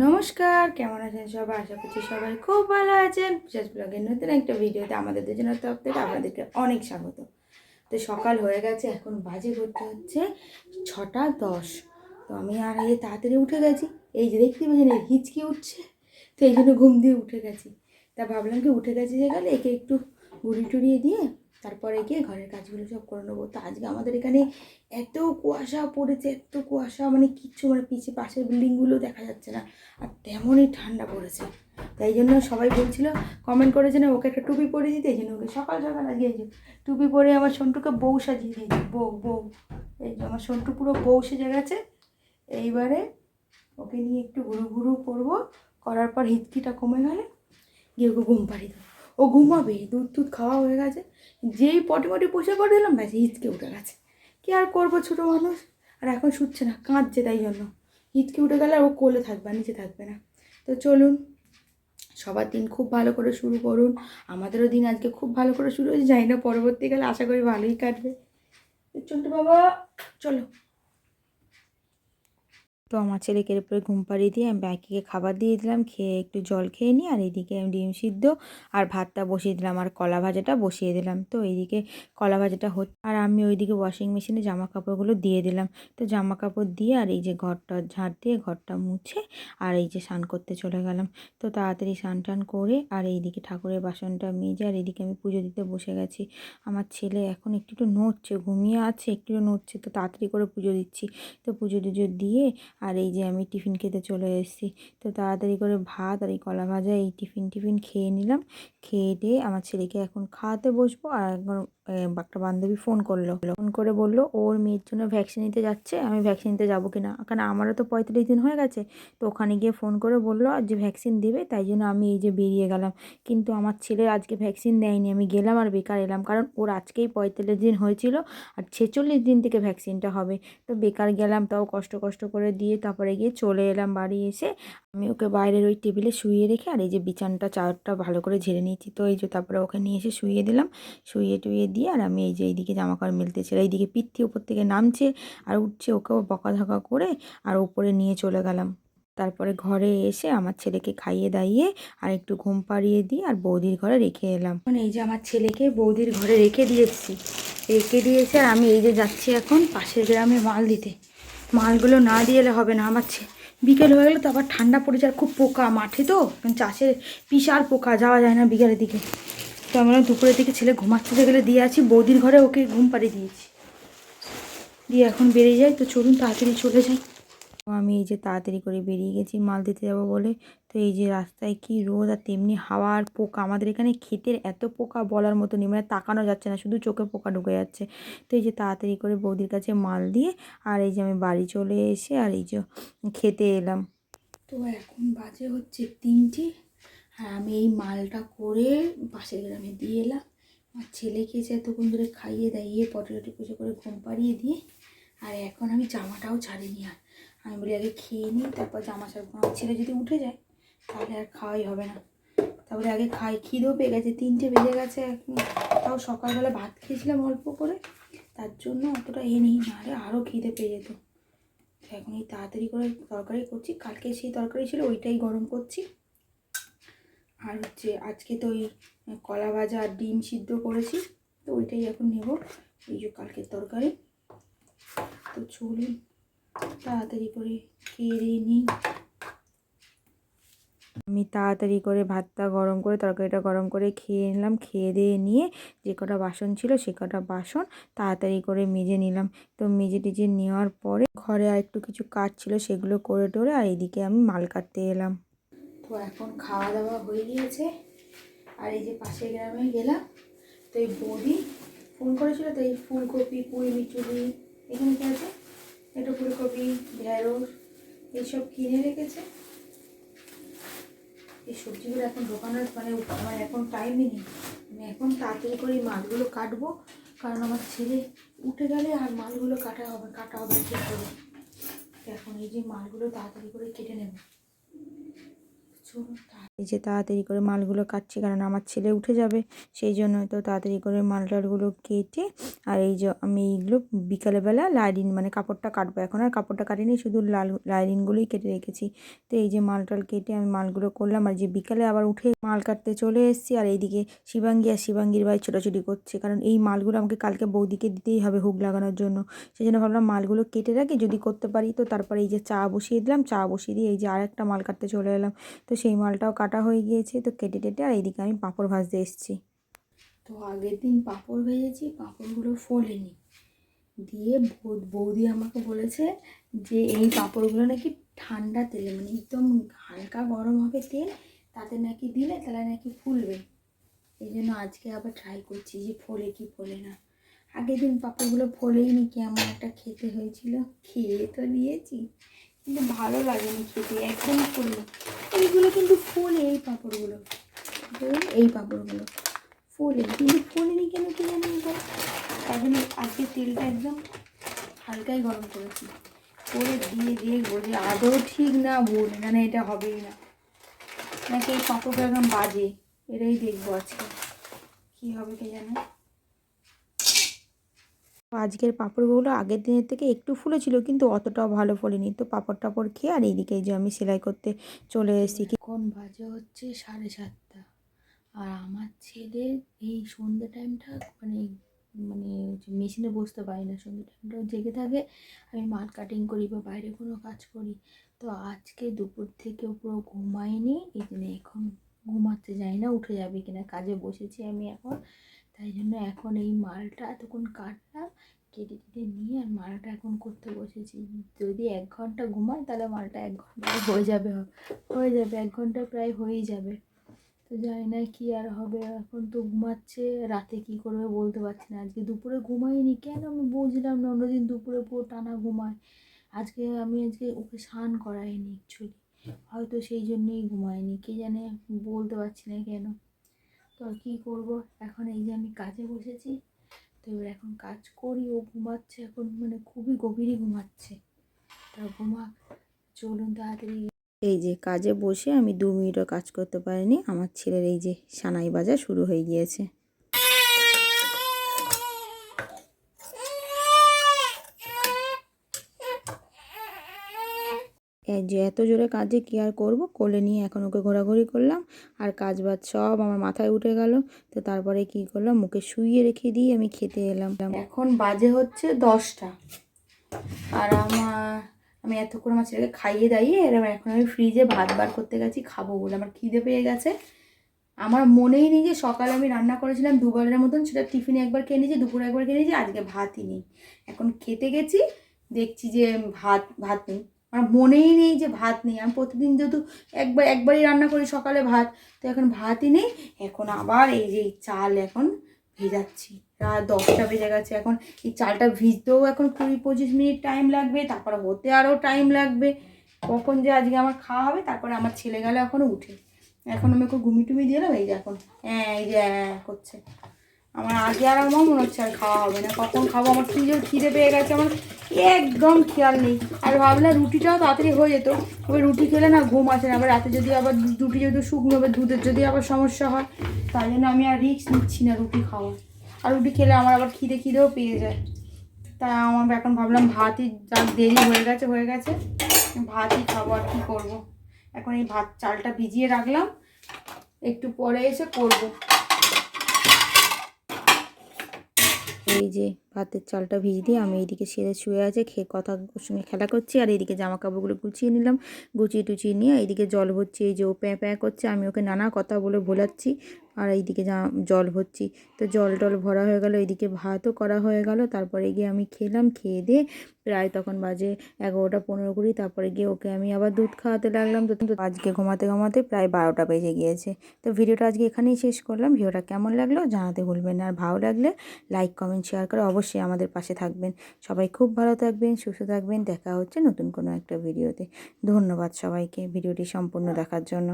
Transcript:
নমস্কার, কেমন আছেন সবাই? আশা করছি সবাই খুব ভালো আছেন। পূজাজ ব্লগের নতুন একটা ভিডিওতে আমাদের দুজনের তরফ থেকে আপনাদেরকে অনেক স্বাগত। তো সকাল হয়ে গেছে, এখন বাজে করতে হচ্ছে ছটা দশ। তো আমি আর এই তাড়াতাড়ি উঠে গেছি। এই যে দেখতে পাচ্ছেন, এই হিচকি উঠছে, তো এই জন্য ঘুম দিয়ে উঠে গেছি। তা ভাবলাম কি উঠে গেছি যে গেলে একে একটু গুড়ি টুড়িয়ে দিয়ে তারপরে গিয়ে ঘরের কাজগুলো সব করে নেব। তো আজকে আমাদের এখানে এত কুয়াশা পড়েছে, এত কুয়াশা মানে কিচ্ছু মানে পিছিয়ে পাশের বিল্ডিংগুলো দেখা যাচ্ছে না আর তেমনই ঠান্ডা পড়েছে। তাই জন্য সবাই বলছিল কমেন্ট করেছে না, ওকে একটা টুপি পরে দিতে? এই জন্য ওকে সকাল সকাল এই টুপি পরে আমার সন্টুকে বউ সাজিয়ে দিয়েছে, বউ বউ। এই আমার সন্টু পুরো বউ সেজে গেছে। এইবারে ওকে নিয়ে একটু ঘুরু ঘুরু করব, করার পর হিচকিটা কমে গেলে গিয়ে ওকে ঘুম পাড়িয়ে দেবো। ও ঘুমাবে, দুধ টুধ খাওয়া হয়ে গেছে। যেই পটি মটি পুষে করে দিলাম, ব্যাস, হিচকে উঠে গেছে। কি আর করব ছোটো মানুষ? আর এখন শুচ্ছে না, কাঁদছে তাই জন্য। হিচকে উঠে গেলে আর ও কোলে থাকবে নিচে থাকবে না। তো চলুন, সবার দিন খুব ভালো করে শুরু করুন। আমাদেরও দিন আজকে খুব ভালো করে শুরু হয়েছে, জানি না পরবর্তীকালে, আশা করি ভালোই কাটবে। চন্টু বাবা, চলো। তো আমার ছেলেকে এরপরে ঘুম পাড়িয়ে দিয়ে আমি ব্যাকিকে খাবার দিয়ে দিলাম, খেয়ে একটু জল খেয়ে নিই আর এদিকে আমি ডিম সিদ্ধ আর ভাতটা বসিয়ে দিলাম আর কলা ভাজাটা বসিয়ে দিলাম। তো এইদিকে কলা ভাজাটা হচ্ছে আর আমি ওইদিকে ওয়াশিং মেশিনে জামা কাপড়গুলো দিয়ে দিলাম। তো জামা কাপড় দিয়ে আর এই যে ঘরটা ঝাড় দিয়ে ঘরটা মুছে আর এই যে স্নান করতে চলে গেলাম। তো তাড়াতাড়ি স্নান টান করে আর এইদিকে ঠাকুরের বাসনটা মেজে আর এইদিকে আমি পুজো দিতে বসে গেছি। আমার ছেলে এখন একটু একটু নড়ছে, ঘুমিয়ে আছে একটু নড়ছে, তো তাড়াতাড়ি করে পুজো দিচ্ছি। তো পুজো টুজো দিয়ে আর এই যে আমি টিফিন খেতে চলে এসেছি। তো তাড়াতাড়ি করে ভাত আর এই কলা ভাজা, এই টিফিন টিফিন খেয়ে নিলাম। খেয়ে দিয়ে আমার ছেলেকে এখন খাওয়াতে বসবো আর এখন একটা বান্ধবী ফোন করল। ফোন করে বলল, ওর মেয়ের জন্য ভ্যাকসিন নিতে যাচ্ছে, আমি ভ্যাকসিন নিতে যাব কি না কারণ আমারও তো পঁয়তাল্লিশ দিন হয়ে গেছে। তো ওখানে গিয়ে ফোন করে বলল যে ভ্যাকসিন দেবে, তাই জন্য আমি এই যে বেরিয়ে গেলাম। কিন্তু আমার ছেলের আজকে ভ্যাকসিন দেয়নি, আমি গেলাম আর বেকার এলাম। কারণ ওর আজকেই পঁয়তাল্লিশ দিন হয়েছিল আর ছেচল্লিশ দিন থেকে ভ্যাকসিনটা হবে। তো বেকার গেলাম, তাও কষ্ট কষ্ট করে দিয়ে তারপরে গিয়ে চলে এলাম বাড়ি এসে। আমি ওকে বাইরের ওই টেবিলে শুয়ে রেখে আর এই যে বিছানটা চারটা ভালো করে ঝেড়ে নিয়েছি। তো এই যে তারপরে ওকে নিয়ে এসে শুয়ে দিলাম। শুইয়ে টুইয়ে দিয়ে আর আমি এই যে এইদিকে জামা কাপড় মেলতেছিল এইদিকে পিত্তি উপর থেকে নামছে আর উঠছে ওকেও বকাঝকা করে আর উপরে নিয়ে চলে গেলাম। তারপরে ঘরে এসে আমার ছেলেকে খাইয়ে দাইয়ে আর একটু ঘুম পাড়িয়ে দিয়ে আর বৌদির ঘরে রেখে এলাম। এই যে আমার ছেলেকে বৌদির ঘরে রেখে দিয়েছি। রেখে দিয়েছে আর আমি এই যে যাচ্ছি এখন পাশের গ্রামে মাল দিতে। মালগুলো না দিয়ে হবে না। আমার বিকেল হয়ে গেলে তো আবার ঠান্ডা পড়ে যায়, খুব পোকা মাঠে তো। চাষের বিশাল পোকা, যাওয়া যায় না বিকেলের দিকে। তো আমরা দুপুরের দিকে ছেলে ঘুমাচ্ছে গেলে দিয়ে আছি। বৌদির ঘরে ওকে ঘুম পাড়িয়ে দিয়েছি। দিয়ে এখন বেরিয়ে যাই। তো চলুন তাড়াতাড়ি চলে যাই। তো আমি এই যে তাড়াতাড়ি করে বেরিয়ে গেছি, মাল দিতে যাব বলে। তো এই যে রাস্তায় কি রোদ আর তেমনি হাওয়া আর পোকা। আমাদের এখানে ক্ষেতের এত পোকা বলার মতো নেই মানে তাকানো যাচ্ছে না, শুধু চোখে পোকা ঢুকে যাচ্ছে। তো এই যে তাড়াতাড়ি করে বৌদির কাছে মাল দিয়ে আর এই যে আমি বাড়ি চলে এসে আর এই যে খেতে এলাম। তো এখন বাজে হচ্ছে তিনটে। আর আমি এই মালটা করে পাশের গ্রামে দিয়ে এলাম। আমার ছেলেকে যে এতক্ষণ ধরে খাইয়ে দাইয়ে পটেটো পুজো করে ঘুম পাড়িয়ে দিয়ে, আর এখন আমি জামাটাও ছাড়িনি আর। আমি বলি, আগে খেয়ে নিই তারপর জামা ছাড়বো। আমার ছেলে যদি উঠে যায়, তাহলে আর খাওয়াই হবে না। তারপরে আগে খাই খিদেও পেয়ে গেছে, তিনটে বেজে গেছে, এখন তাও সকালবেলা ভাত খেয়েছিলাম অল্প করে। তার জন্য অতটা এ নেই, নাহলে আরও খিদে পেয়ে যেত। এখন এই তাড়াতাড়ি করে তরকারি করছি। কালকে সেই তরকারি ছিল, ওইটাই গরম করছি। আর হচ্ছে আজকে তো ওই কলা ভাজা আর ডিম সিদ্ধ করেছি, তো ওইটাই এখন নেব। এই যে কালকের তরকারি। তো চলুন, তাড়াতাড়ি করে দিয়ে নিই। আমি তাড়াতাড়ি করে ভাতটা গরম করে, তরকারিটা গরম করে খেয়ে নিলাম। খেয়ে দিয়ে নিয়ে যে কটা বাসন ছিল, সে কটা বাসন তাড়াতাড়ি করে মেজে নিলাম। তো মেজে টেজে নেওয়ার পরে ঘরে আর একটু কিছু কাজ ছিল, সেগুলো করে টোরে আর এইদিকে আমি মাল কাটতে এলাম। তো এখন খাওয়া দাওয়া হয়ে গিয়েছে। আর এই যে পাশের গ্রামে গেলাম, তো এই বৌদি ফোন করেছিল, তো এই ফুলকপি পুঁই মিচুরি এখানে কি আছে? একটু ফুলকপি, ঢেঁড়স, এইসব কিনে রেখেছে। এই সবজিগুলো এখন ঢোকানোর মানে আমার এখন টাইমই নেই। আমি এখন তাড়াতাড়ি করে এই মালগুলো কাটবো, কারণ আমার ছেলে উঠে গেলে আর মালগুলো কাটা হবে কাটা হবে ঠিক করে। এখন এই যে মালগুলো তাড়াতাড়ি করে কেটে নেব। চলুন তাড়াতাড়ি এই যে তাড়াতাড়ি করে মালগুলো কাটছি, কারণ আমার ছেলে উঠে যাবে, সেই জন্য তো তাড়াতাড়ি করে মাল টালগুলো কেটে আর এই যে আমি এইগুলো বিকালবেলা লাইলিন মানে কাপড়টা কাটবো। এখন আর কাপড়টা কাটিনি, শুধু লাল লাইলিনগুলোই কেটে রেখেছি। তো এই যে মাল টাল কেটে আমি মালগুলো করলাম, আর যে বিকালে আবার উঠে মাল কাটতে চলে এসেছি, আর এইদিকে শিবাঙ্গি আর শিবাঙ্গির ভাই ছোটাছুটি করছে, কারণ এই মালগুলো আমাকে কালকে বৌদিকে দিতেই হবে হুক লাগানোর জন্য। সেই জন্য ভাবলাম মালগুলো কেটে রাখি, যদি করতে পারি তো তারপরে এই যে চা বসিয়ে দিলাম, চা বসিয়ে দিয়ে এই যে আরেকটা মাল কাটতে চলে এলাম। তো সেই মালটাও কাটা হয়ে গিয়েছে, তো কেটে টেটে আর এইদিকে আমি পাঁপড় ভাজতে এসেছি। তো আগের দিন পাঁপড় ভেজেছি, পাঁপড়গুলো ফোলেনি। দিয়ে বৌদি আমাকে বলেছে যে এই পাঁপড়গুলো নাকি ঠান্ডা তেলে মানে একদম হালকা গরম হবে তেল, তাতে নাকি দিলে তাহলে নাকি ফুলবে। এই জন্য আজকে আবার ট্রাই করছি যে ফোলে কি ফোলে না। আগের দিন পাঁপড়গুলো ফোলেই নি কেমন একটা খেতে হয়েছিল, খেয়ে তো নিয়েছি কিন্তু ভালো লাগেনি খেতে একদম ফোলে এইগুলো কিন্তু ফোলে এই পাঁপড়গুলো। ধরুন এই পাঁপড়গুলো। ফোলে কিন্তু ফোলেনি কেন কি জানি এবার? জন্য আজকে তেলটা একদম হালকাই গরম করেছি। করে দিয়ে দিয়ে যে আদৌ ঠিক না ভুল মানে এটা হবেই না। নাকি এই পাঁপড়টা একদম বাজে এটাই দেখব আজকে। কী হবে কে জানে? আজকের পাঁপড়গুলো আগের দিনের থেকে একটু ফুলেছিল কিন্তু অতটাও ভালো ফলেনি। তো পাঁপড় টাপড় খেয়ে আর এইদিকে যে আমি সেলাই করতে চলে এসেছি। কোন বাজে হচ্ছে সাড়ে সাতটা। আর আমার ছেলে এই সন্ধ্যে টাইমটা মানে মানে মেশিনে বসতে পারি না। সন্ধ্যে টাইমটা জেগে থাকে। আমি মাল কাটিং করি বা বাইরে কোনো কাজ করি। তো আজকে দুপুর থেকে পুরো ঘুমায়নি। এই জন্য এখন ঘুমাতে যাই না, উঠে যাবে কিনা, কাজে বসেছি আমি এখন। তাই জন্য এখন এই মালটা এতক্ষণ কাটলাম, কেটে কেটে নিয়ে আর মালটা এখন করতে বসেছি। যদি এক ঘণ্টা ঘুমায় তাহলে মালটা এক ঘণ্টা হয়ে যাবে হয়ে যাবে, এক ঘণ্টা প্রায় হয়েই যাবে। তো জানি না কি আর হবে, এখন তো ঘুমাচ্ছে, রাতে কি করবে বলতে পারছি না। আজকে দুপুরে ঘুমাইনি কেন আমি বুঝলাম না, অন্যদিন দুপুরে পুরো টানা ঘুমায়। আজকে আমি আজকে ওকে স্নান করাইনি অ্যাকচুয়ালি হয়তো সেই জন্যেই ঘুমায়নি, কে জানে বলতে পারছি না কেন। তো আর কী করব? এখন এই যে আমি কাজে বসেছি, তো এবার এখন কাজ করি। ও ঘুমাচ্ছে এখন মানে খুবই গভীরই ঘুমাচ্ছে। তা ঘুমা, চলুন তাড়াতাড়ি। এই যে কাজে বসে আমি দু মিনিটও কাজ করতে পারিনি। আমার ছেলের এই যে সানাই বাজা শুরু হয়ে গিয়েছে। যে এত জোরে কাজে কী আর করব? কোলে নিয়ে এখন ওকে ঘোরাঘুরি করলাম, আর কাজ বাজ সব আমার মাথায় উঠে গেল। তো তারপরে কি করলাম? মুখে শুইয়ে রেখে দিয়ে আমি খেতে এলাম। এখন বাজে হচ্ছে দশটা। আর আমার, আমি এতক্ষণ আমার ছেলেকে খাইয়ে দাইয়ে এরকম এখন আমি ফ্রিজে ভাত বার করতে গেছি, খাব বলে। আমার খিদে পেয়ে গেছে। আমার মনেই নেই যে সকালে আমি রান্না করেছিলাম দুবারের মতন, সেটা টিফিনে একবার খেয়ে নিয়েছি, দুপুরে একবার খেয়ে নিয়েছি, আজকে ভাতই নেই। এখন খেতে গেছি, দেখছি যে ভাত ভাত নেই। আমার মনেই নেই যে ভাত নেই। আমি প্রতিদিন যেহেতু একবার, একবারই রান্না করি সকালে ভাত, তো এখন ভাতই নেই। এখন আবার এই যে চাল এখন ভেজাচ্ছি। রাত দশটা বেজে গেছে এখন। এই চালটা ভিজতেও এখন কুড়ি পঁচিশ মিনিট টাইম লাগবে, তারপরে হতে আরও টাইম লাগবে। কখন যে আজকে আমার খাওয়া হবে, তারপরে আমার ছেলে গেলে এখনও উঠে। এখন আমি একটু ঘুমি টুমি দিলাম এই যে এখন। হ্যাঁ এই যে হ্যাঁ করছে। আমার আগে আর আমার মনে হচ্ছে আর খাওয়া হবে না। কখন খাব? আমার খিদে খিদে পেয়ে গেছে, আমার একদম খেয়াল নেই। আর ভাবলাম রুটিটাও তাড়াতাড়ি হয়ে যেত। ওই রুটি খেলে না ঘুম আসে না। আবার রাতে যদি আবার রুটি যদি শুকনো হবে দুধের যদি আবার সমস্যা হয়, তাই জন্য আমি আর রিক্স নিচ্ছি না রুটি খাওয়ার আর রুটি খেলে আমার আবার খিদে খিদেও পেয়ে যায়। তাই আমার এখন ভাবলাম ভাতই যা দেরি হয়ে গেছে হয়ে গেছে। ভাতই খাব আর কী করব। এখন এই ভাত চালটা ভিজিয়ে রাখলাম। একটু পরে এসে করব। এই যে ভাতের চালটা ভিজ দিয়ে আমি এইদিকে সেরে শুয়ে আছে, খেয়ে কথা সঙ্গে খেলা করছি আর এইদিকে জামা কাপড়গুলো গুছিয়ে নিলাম। গুছিয়ে টুচিয়ে নিয়ে এইদিকে জল ভরছি, এই যে ও প্যাঁ প্যাঁ করছে, আমি ওকে নানা কথা বলে ভোলাচ্ছি আর এইদিকে জল ভরছি। তো জল টল ভরা হয়ে গেল, এইদিকে ভাতও করা হয়ে গেল, তারপরে গিয়ে আমি খেলাম, খেয়ে দিয়ে প্রায় তখন বাজে এগারোটা পনেরো কুড়ি, তারপরে গিয়ে ওকে আমি আবার দুধ খাওয়াতে লাগলাম। তো আজকে ঘুমাতে ঘুমাতে প্রায় বারোটা বেজে গিয়েছে। তো ভিডিওটা আজকে এখানেই শেষ করলাম। ভিডিওটা কেমন লাগল জানাতে ভুলবেন আর ভালো লাগলে লাইক, কমেন্ট, শেয়ার করে অবশ্যই আমাদের পাশে থাকবেন। সবাই খুব ভালো থাকবেন, সুস্থ থাকবেন। দেখা হচ্ছে নতুন কোনো একটা ভিডিওতে। ধন্যবাদ সবাইকে। ভিডিওটি সম্পূর্ণ দেখার জন্য।